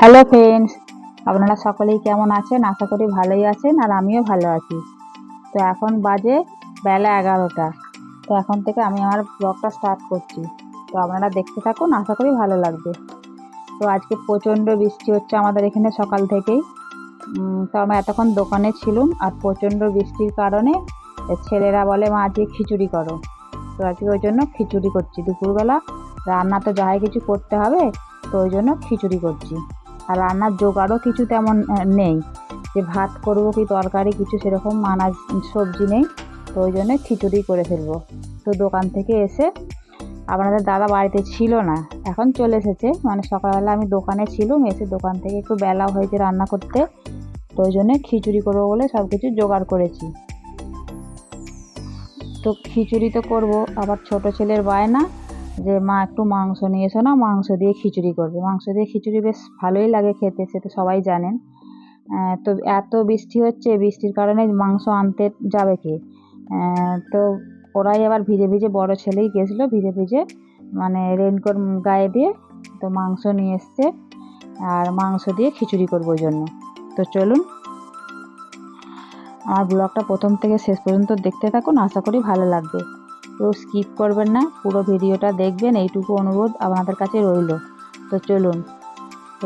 Hello friends আপনারা সকলেই কেমন আছেন? আশা করি ভালোই আছেন আর আমিও ভালো আছি। তো এখন বাজে বেলা এগারোটা। তো এখন থেকে আমি আমার ব্লগটা স্টার্ট করছি। তো আপনারা দেখতে থাকুন, আশা করি ভালো লাগবে। তো আজকে প্রচণ্ড বৃষ্টি হচ্ছে আমাদের এখানে সকাল থেকেই। তো আমরা এতক্ষণ দোকানে ছিলুম আর প্রচণ্ড বৃষ্টির কারণে ছেলেরা বলে, মা, আজকে খিচুড়ি করো। তো আজকে ওই জন্য খিচুড়ি করছি। দুপুরবেলা রান্না তো যাই কিছু করতে হবে তো ওই জন্য খিচুড়ি করছি। আর রান্নার জোগাড়ও কিছু তেমন নেই। যে ভাত করব কি তরকারি কিছু সেরকম মানা সবজি নেই, তো ওই জন্য খিচুড়ি করে ফেলব। তো দোকান থেকে এসে আপনাদের দাদা বাড়িতে ছিল না, এখন চলে এসেছে। মানে সকালবেলা আমি দোকানে ছিলাম, এসে দোকান থেকে একটু বেলা হয়েছে রান্না করতে। তো ওই জন্য খিচুড়ি করব বলে সব কিছু জোগাড় করেছি। তো খিচুড়ি তো করব, আবার ছোট ছেলের বায়না যে মা একটু মাংস নিয়ে এসো না, মাংস দিয়ে খিচুড়ি করবে। মাংস দিয়ে খিচুড়ি বেশ ভালোই লাগে খেতে, সে তো সবাই জানেন। তো এত বৃষ্টি হচ্ছে বৃষ্টির কারণে মাংস আনতে যাবে কে? তো ওরাই আবার ভিজে ভিজে বড় ছেলেই গেছিল, ভিজে ভিজে মানে রেনকোট গায়ে দিয়ে তো মাংস নিয়ে এসছে আর মাংস দিয়ে খিচুড়ি করব জন্য। তো চলুন, আমার ব্লগটা প্রথম থেকে শেষ পর্যন্ত দেখতে থাকুন, আশা করি ভালো লাগবে। কেউ স্কিপ করবেন না, পুরো ভিডিওটা দেখবেন, এইটুকু অনুরোধ আপনাদের কাছে রইল। তো চলুন,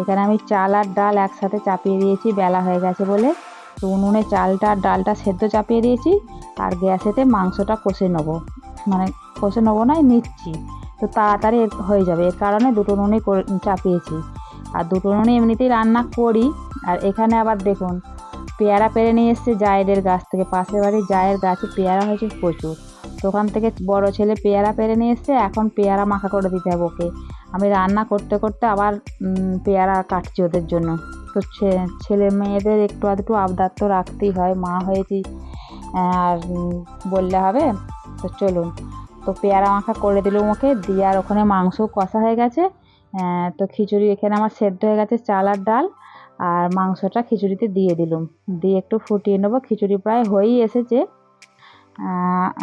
এখানে আমি চাল আর ডাল একসাথে চাপিয়ে দিয়েছি, বেলা হয়ে গেছে বলে। তো উনুনে চালটা আর ডালটা সেদ্ধ চাপিয়ে দিয়েছি, আর গ্যাসেতে মাংসটা কষে নেব। মানে কষে নেব না, নিচ্ছি। তো তাড়াতাড়ি হয়ে যাবে, এর কারণে দুটো করে- চাপিয়েছি। আর দুটো নুনে এমনিতেই রান্না করি, আর এখানে আবার দেখুন, পেয়ারা পেরে নিয়ে এসছে জায়েদের গাছ থেকে। পাশের বাড়ির জায়ের গাছে পেয়ারা হয়েছে প্রচুর। তো ওখান থেকে বড় ছেলে পেয়ারা পেরে নিয়ে এসছে, এখন পেয়ারা মাখা করে দিতে হবে ওকে। আমি রান্না করতে করতে আবার পেয়ারা কাটছি ওদের জন্য। তো ছেলে মেয়েদের একটু আধটু আবদার তো রাখতেই হয়, মা হয়েছি, আর বললে হবে। তো চলুন, তো পেয়ারা মাখা করে দিলাম ওকে, দিয়ে আর ওখানে মাংস কষা হয়ে গেছে। তো খিচুড়ি এখানে আমার সেদ্ধ হয়ে গেছে, চাল আর ডাল। আর মাংসটা খিচুড়িতে দিয়ে দিলুম। দিয়ে একটু ফুটিয়ে নেব, খিচুড়ি প্রায় হয়েই এসেছে।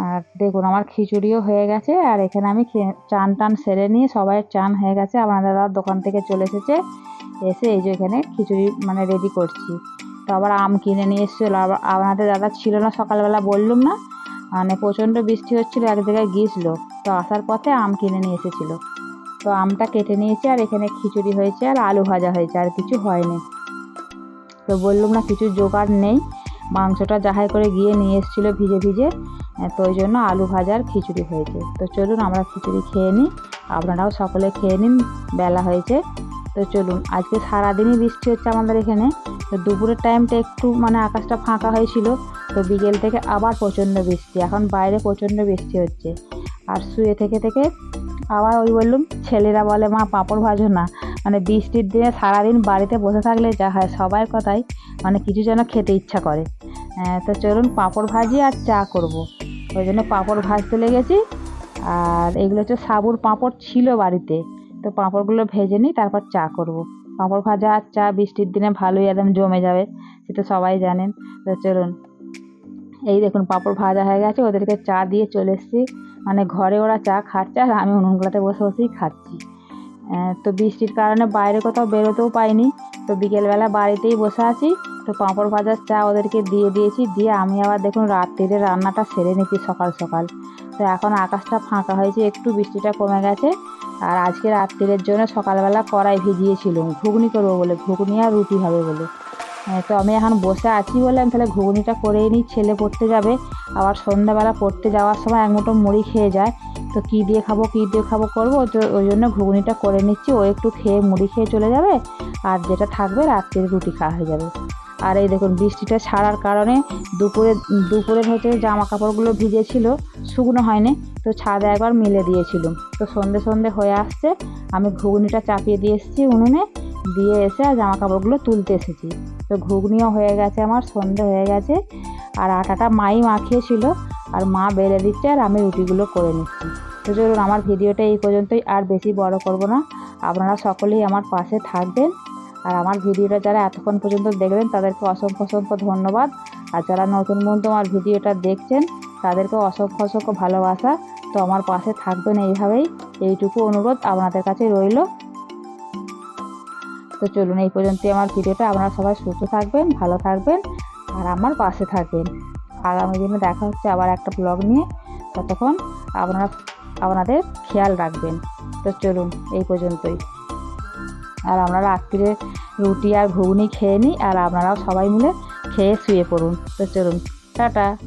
আর দেখুন, আমার খিচুড়িও হয়ে গেছে, আর এখানে আমি চান টান সেরে নিয়ে সবাই চান হয়ে গেছে। আপনাদের দাদা দোকান থেকে চলে এসেছে, এসে এই যে এখানে খিচুড়ি মানে রেডি করছি। তো আবার আম কিনে নিয়ে এসেছিল আবার আপনাদের দাদা ছিল না, সকালবেলা বললুম না মানে প্রচণ্ড বৃষ্টি হচ্ছিল, এক জায়গায় গিয়েছিল। তো আসার পথে আম কিনে নিয়ে এসেছিল। তো আমটা কেটে নিয়েছে, আর এখানে খিচুড়ি হয়েছে, আর আলু ভাজা হয়েছে, আর কিছু হয়নি। তো বললুম না, কিছু জোগাড় নেই। মাংসটা যাহাই করে গিয়ে নিয়ে এসেছিল ভিজে ভিজে তো ওই জন্য আলু ভাজার খিচুড়ি হয়েছে। তো চলুন আমরা খিচুড়ি খেয়ে নিই, আপনারাও সকলে খেয়ে নিন, বেলা হয়েছে। তো চলুন, আজকে সারাদিনই বৃষ্টি হচ্ছে আমাদের এখানে। তো দুপুরের টাইমটা একটু মানে আকাশটা ফাঁকা হয়েছিল, তো বিকেল থেকে আবার প্রচণ্ড বৃষ্টি, এখন বাইরে প্রচণ্ড বৃষ্টি হচ্ছে। আর শুয়ে থেকে থেকে আবার ওই বললুম, ছেলেরা বলে, মা, পাঁপড় ভাজো না। মানে বৃষ্টির দিনে সারাদিন বাড়িতে বসে থাকলে যা হয় সবার কথাই মানে কিছু যেন খেতে ইচ্ছা করে। তো চলুন পাঁপড় ভাজি আর চা করব। ওই জন্য পাঁপড় ভাজতে লেগেছি। আর এগুলো হচ্ছে সাবুর পাঁপড় ছিল বাড়িতে। তো পাঁপড়গুলো ভেজে নিই, তারপর চা করব। পাঁপড় ভাজা আর চা বৃষ্টির দিনে ভালোই একদম জমে যাবে সেটা সবাই জানেন। তো চলুন, এই দেখুন পাঁপড় ভাজা হয়ে গেছে, ওদেরকে চা দিয়ে চলে এসেছি। মানে ঘরে ওরা চা খাচ্ছে আর আমি উনুনগুলোতে বসে বসেই খাচ্ছি। তো বৃষ্টির কারণে বাইরে কোথাও বেরোতেও পাইনি তো বিকেলবেলা বাড়িতেই বসে আছি। তো পাঁপড় ভাজার চা ওদেরকে দিয়ে দিয়েছি। দিয়ে আমি আবার দেখুন রাত্রিরে রান্নাটা সেরে নিচ্ছি সকাল সকাল। তো এখন আকাশটা ফাঁকা হয়েছে, একটু বৃষ্টিটা কমে গেছে। আর আজকে রাত্রিরের জন্য সকালবেলা কড়াই ভিজিয়েছিলাম ঘুগনি করব বলে, ঘুগনি আর রুটি হবে বলে। তো আমি এখন বসে আছি বলে আমি তাহলে ঘুগনিটা করেই নিই। ছেলে পড়তে যাবে, আবার সন্ধ্যাবেলা পড়তে যাওয়ার সময় এক মুঠো মুড়ি খেয়ে যায়। তো কী দিয়ে খাব, কী দিয়ে খাব করব, তো ওই জন্য ঘুগনিটা করে নিচ্ছি। ও একটু খেয়ে মুড়ি খেয়ে চলে যাবে আর যেটা থাকবে রাত্রে রুটি খাওয়া হয়ে যাবে। আর এই দেখুন, বৃষ্টিটা ছাড়ার কারণে দুপুরে, দুপুরের হচ্ছে জামা কাপড়গুলো ভিজেছিল, শুকনো হয়নি, তো ছাদে একবার মিলে দিয়েছিলাম। তো সন্ধে সন্ধে হয়ে আসছে, আমি ঘুগনিটা চাপিয়ে দিয়ে এসেছি উনুনে, দিয়ে এসে আর জামা কাপড়গুলো তুলতে এসেছি। তো ঘুগনিও হয়ে গেছে আমার, সন্ধে হয়ে গেছে, আর আটাটা মাই মাখিয়েছিল, আর মা বেলে দিচ্ছে আর আমি রুটিগুলো করে নিচ্ছি। তো চলুন, আমার ভিডিওটা এই পর্যন্তই। আর বেশি বড় করব না। আপনারা সকলেই আমার পাশে থাকবেন। আর আমার ভিডিওটা যারা এতক্ষণ পর্যন্ত দেখবেন তাদেরকে অসংখ্য অসংখ্য ধন্যবাদ। আর যারা নতুন বন্ধু আমার ভিডিওটা দেখছেন, তাদেরকে অসংখ্য অসংখ্য ভালোবাসা। তো আমার পাশে থাকবেন এইভাবেই। এইটুকু অনুরোধ আপনাদের কাছে রইল। তো চলুন, এই পর্যন্তই আমার ভিডিওটা। আপনারা সবাই সুস্থ থাকবেন, ভালো থাকবেন, আর আমার পাশে থাকবেন। আগামী দিনে দেখা হচ্ছে আবার একটা ব্লগ নিয়ে। ততক্ষণ আপনারা আপনাদের খেয়াল রাখবেন। তো চলুন, এই পর্যন্তই। আর আমরা রাত্রিরে রুটি আর ঘুগনি খেয়ে নিই, আর আপনারাও সবাই মিলে খেয়ে শুয়ে পড়ুন। তো চলুন, টাটা।